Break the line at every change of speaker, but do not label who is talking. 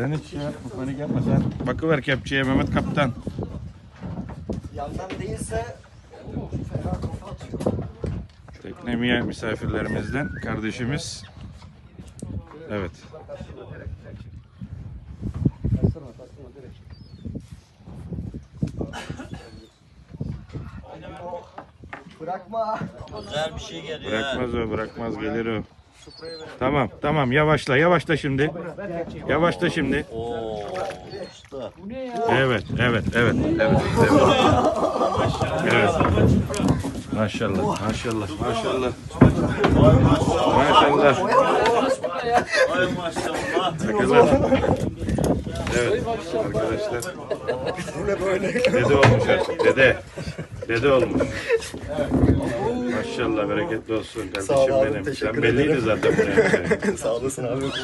Sen hiç şey yapma, panik yapma sen. Bakıver kepçeye Mehmet Kaptan.
Yandan değilse fena kafa atıyor.
Teknemiye misafirlerimizden kardeşimiz. Evet.
Bırakma.
Güzel bir şey geliyor.
Bırakmaz o, bırakmaz gelir o. Tamam, tamam yavaşla, yavaşla şimdi. Yavaşla şimdi. Evet, evet, evet, evet, evet. Evet. Maşallah, maşallah, maşallah. Maşallah.
Maşallah.
Evet arkadaşlar. Dede olmuş artık. Dede. Dede olmuş. Maşallah bereketli olsun
Sağ ol
kardeşim
abi,
benim.
teşekkür
Sen belliydi
ederim.
zaten buraya.
Sağ olasın abi.